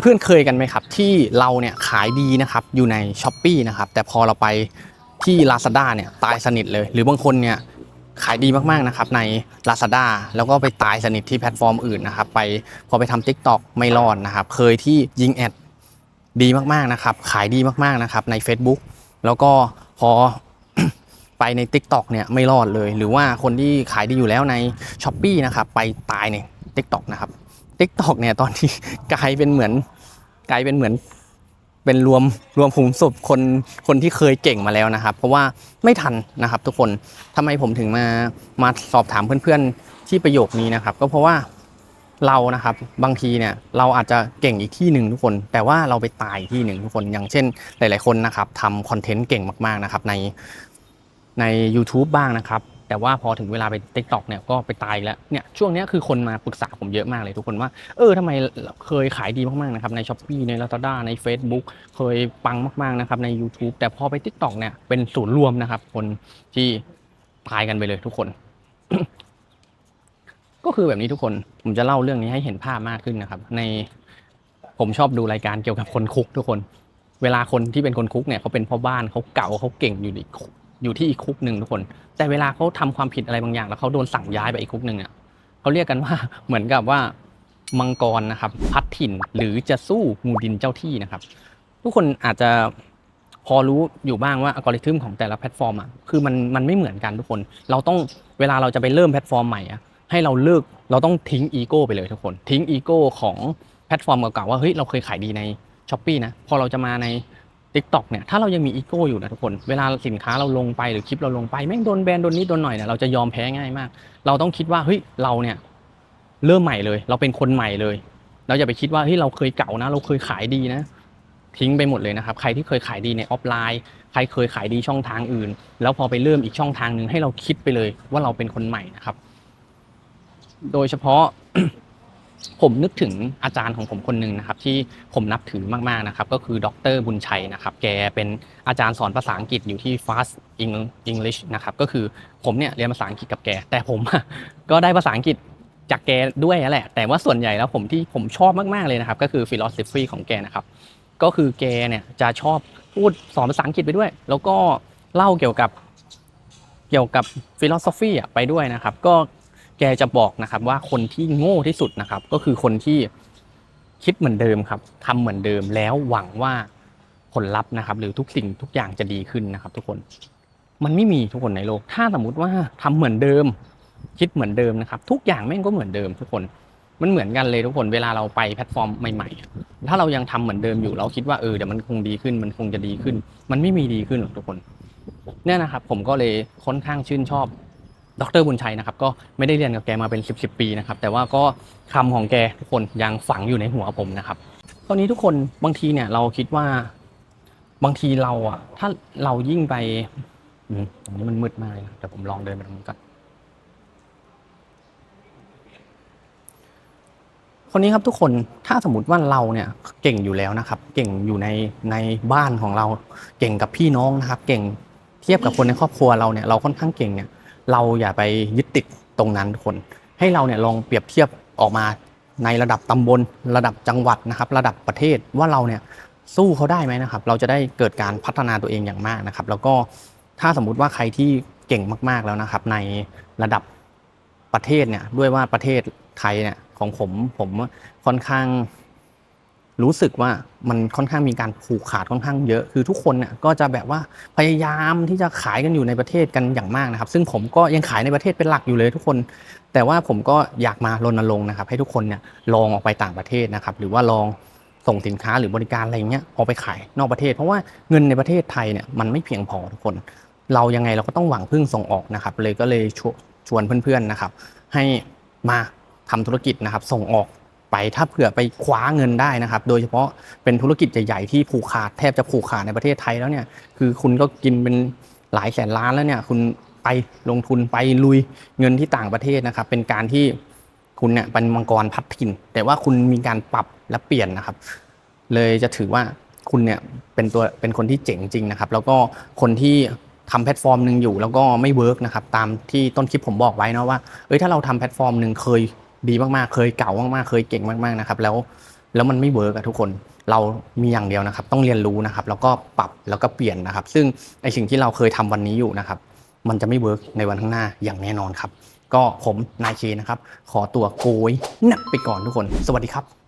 เพื่อนๆเคยกันไหมครับ ที่เราเนี่ยขายดีนะครับอยู่ใน s h อ p e e นะครับแต่พอเราไปที่ Lazada เนี่ยตายสนิทเลย หรือบางคนเนี่ยขายดีมากๆนะครับใน Lazada แล้วก็ไปตายสนิทที่แพลตฟอร์มอื่นนะครับไปพอไปทำ TikTok ไม่รอดนะครับ เคยที่ยิงแอดดีมากๆนะครับ ขายดีมากๆนะครับใน Facebook แล้วก็พอไปใน TikTok เนี่ยไม่รอดเลย หรือว่าคนที่ขายดีอยู่แล้วใน s h อ p e e นะครับไปตายใน TikTok นะครับ TikTok เนี่ยตอนที่กลายเป็นเหมือนกลายเป็นเหมือนเป็นรวมรวมภูมิศพคนคนที่เคยเก่งมาแล้วนะครับ เพราะว่าไม่ทันนะครับ ทุกคนทำไมผมถึงมามาสอบถามเพื่อนๆที่ประโยคนี้นะครับ ก็เพราะว่าเรานะครับบางทีเนี่ยเราอาจจะเก่งอีกที่หนึ่งทุกคน แต่ว่าเราไปตายที่หนึ่งทุกคนอย่างเช่น หลาย ๆคนนะครับทำคอนเทนต์เก่งมากๆนะครับในใน YouTube บ้างนะครับ แต่ว่าพอถึงเวลาไป Tik t o อกเนี่ยก็ไปตายแล้วเนี่ยช่วงนี้คือคนมาปรึกษาผมเยอะมากเลยทุกคนว่าเออทำไมเคยขายดีมากๆนะครับใน s h อ p e e ใน Lazada ใน Facebook เคยปังมากๆนะครับใน YouTube แต่พอไป Tik t o อกเนี่ยเป็นศูนย์รวมนะครับ คนที่ตายกันไปเลยทุกคน ก็คือแบบนี้ทุกคนผมจะเล่าเรื่องนี้ให้เห็นภาพมากขึ้นนะครับ ในผมชอบดูรายการเกี่ยวกับคนคุกทุกคน เวลาคนที่เป็นคนคุกเนี่ยเขาเป็นพ่อบ้านเขาเก่าเขาเก่งอยู่ใน อยู่ที่อีกคุกหนึ่งทุกคน แต่เวลาเขาทำความผิดอะไรบางอย่าง แล้วเขาโดนสั่งย้ายไปอีกคุกหนึ่งเนี่ยเขาเรียกกันว่าเหมือนกับว่ามังกรนะครับ พัดถิ่นหรือจะสู้งูดินเจ้าที่นะครับ ทุกคนอาจจะพอรู้อยู่บ้างว่าอัลกอริทึมของแต่ละแพลตฟอร์มอะคือมันมันไม่เหมือนกันทุกคน เราต้องเวลาเราจะไปเริ่มแพลตฟอร์มใหม่อะให้เราเลิกเราต้องทิ้งอีโก้ไปเลยทุกคน ทิ้งอีโก้ของแพลตฟอร์มเก่าๆว่าเฮ้ยเราเคยขายดีในช้อปปีนะพอเราจะมาใน ทิกตอกเนี่ยถ้าเรายังมีอีโก้อยู่นะทุกคนเวลาสินค้าเราลงไปหรือคลิปเราลงไปแม่งโดนแบนโดนนิดโดนหน่อยเนี่ยเราจะยอมแพ้ง่ายมาก เราต้องคิดว่าเฮ้ยเราเนี่ยเริ่มใหม่เลย เราเป็นคนใหม่เลย เราอย่าไปคิดว่าเฮ้ยเราเคยเก่านะ เราเคยขายดีนะ ทิ้งไปหมดเลยนะครับ ใครที่เคยขายดีในออฟไลน์ ใครเคยขายดีช่องทางอื่น แล้วพอไปเริ่มอีกช่องทางหนึ่งให้เราคิดไปเลยว่าเราเป็นคนใหม่นะครับ โดยเฉพาะ ผมนึกถึงอาจารย์ของผมคนหนึ่งนะครับ ที่ผมนับถือมากๆนะครับ ก็คือดรบุญชัยนะครับ แกเป็นอาจารย์สอนภาษาอังกฤษอยู่ที่ Fast English นะครับก็คือผมเนี่ยเรียนภาษาอังกฤษกับแก แต่ผมก็ได้ภาษาอังกฤษจากแกด้วยนั่นแหละ แต่ว่าส่วนใหญ่แล้วผมที่ผมชอบมากๆเลยนะครับ ก็คือ philosophy ของแกนะครับ ก็คือแกเนี่ยจะชอบพูดสอนภาษาอังกฤษไปด้วย แล้วก็เล่าเกี่ยวกับเกี่ยวกับ philosophy อะไปด้วยนะครับ ก็ แกจะบอกนะครับว่าคนที่โง่ที่สุดนะครับ ก็คือคนที่คิดเหมือนเดิมครับทำเหมือนเดิมแล้วหวังว่าผลลัพธ์นะครับ หรือทุกสิ่งทุกอย่างจะดีขึ้นนะครับ ทุกคนมันไม่มีทุกคนในโลก ถ้าสมมติว่าทำเหมือนเดิม คิดเหมือนเดิมนะครับ ทุกอย่างแม่งก็เหมือนเดิม ทุกคนมันเหมือนกันเลยทุกคนเวลาเราไปแพลตฟอร์มใหม่ๆ ถ้าเรายังทำเหมือนเดิมอยู่เราคิดว่าเออเดี๋ยวมันคงดีขึ้น มันคงจะดีขึ้น มันไม่มีดีขึ้นหรอกทุกคนเนี่ยนะครับ ผมก็เลยค่อนข้างชื่นชอบ ดรบุญชัยนะครับก็ไม่ได้เรียนกับแกมาเป็น 10บสปีนะครับแต่ว่าก็คำของแกทุกคนยังฝังอยู่ในหัวผมนะครับตอนนี้ทุกคนบางทีเนี่ยเราคิดว่าบางทีเราอะ ถ้าเรายิ่งไปตรงนี้มันมืดมากเลยนะเดี๋ยวผมลองเดินไปตรงนี้ก่อนคนนี้ครับทุกคนถ้าสมมติว่าเราเนี่ยเก่งอยู่แล้วนะครับ เก่งอยู่ในในบ้านของเรา เก่งกับพี่น้องนะครับ เก่งเทียบกับคนในครอบครัวเราเนี่ยเราค่อนข้างเก่งเนี่ย เราอย่าไปยึดติดตรงนั้นทุกคน ให้เราเนี่ยลองเปรียบเทียบออกมาในระดับตำบล ระดับจังหวัดนะครับ ระดับประเทศว่าเราเนี่ยสู้เขาได้ไหมนะครับ เราจะได้เกิดการพัฒนาตัวเองอย่างมากนะครับ แล้วก็ถ้าสมมุติว่าใครที่เก่งมาก ๆแล้วนะครับ ในระดับประเทศเนี่ยด้วยว่าประเทศไทยเนี่ยของผมผมค่อนข้าง รู้สึกว่ามันค่อนข้างมีการผูกขาดค่อนข้างเยอะ คือทุกคนเนี่ยก็จะแบบว่าพยายามที่จะขายกันอยู่ในประเทศกันอย่างมากนะครับ ซึ่งผมก็ยังขายในประเทศเป็นหลักอยู่เลยทุกคน แต่ว่าผมก็อยากมารณรงค์นะครับ ให้ทุกคนเนี่ยลองออกไปต่างประเทศนะครับ หรือว่าลองส่งสินค้าหรือบริการอะไรเงี้ยออกไปขายนอกประเทศ เพราะว่าเงินในประเทศไทยเนี่ยมันไม่เพียงพอทุกคน เรายังไงเราก็ต้องหวังพึ่งส่งออกนะครับ เลยก็เลยชวนเพื่อนๆนะครับ ให้มาทำธุรกิจนะครับ ส่งออก ไปถ้าเผื่อไปคว้าเงินได้นะครับ โดยเฉพาะเป็นธุรกิจใหญ่ๆที่ผูกขาดแทบจะผูกขาดในประเทศไทยแล้วเนี่ยคือคุณก็กินเป็นหลายแสนล้านแล้วเนี่ยคุณไปลงทุนไปลุยเงินที่ต่างประเทศนะครับ เป็นการที่คุณเนี่ยเป็นมังกรพัดถิ่น แต่ว่าคุณมีการปรับและเปลี่ยนนะครับ เลยจะถือว่าคุณเนี่ยเป็นตัวเป็นคนที่เจ๋งจริงนะครับ แล้วก็คนที่ทำแพลตฟอร์มหนึ่งอยู่แล้วก็ไม่เวิร์กนะครับตามที่ต้นคลิปผมบอกไว้นะว่าเอ้ยถ้าเราทำแพลตฟอร์มหนึ่งเคย ดีมากๆ เคยเก่ามากๆ เคยเก่งมากๆนะครับ แล้วแล้วมันไม่เวิร์กอะทุกคน เรามีอย่างเดียวนะครับ ต้องเรียนรู้นะครับ แล้วก็ปรับแล้วก็เปลี่ยนนะครับ ซึ่งไอสิ่งที่เราเคยทำวันนี้อยู่นะครับ มันจะไม่เวิร์กในวันข้างหน้าอย่างแน่นอนครับ ก็ผมนายเคนะครับ ขอตัวโกยหนักไปก่อนทุกคน สวัสดีครับ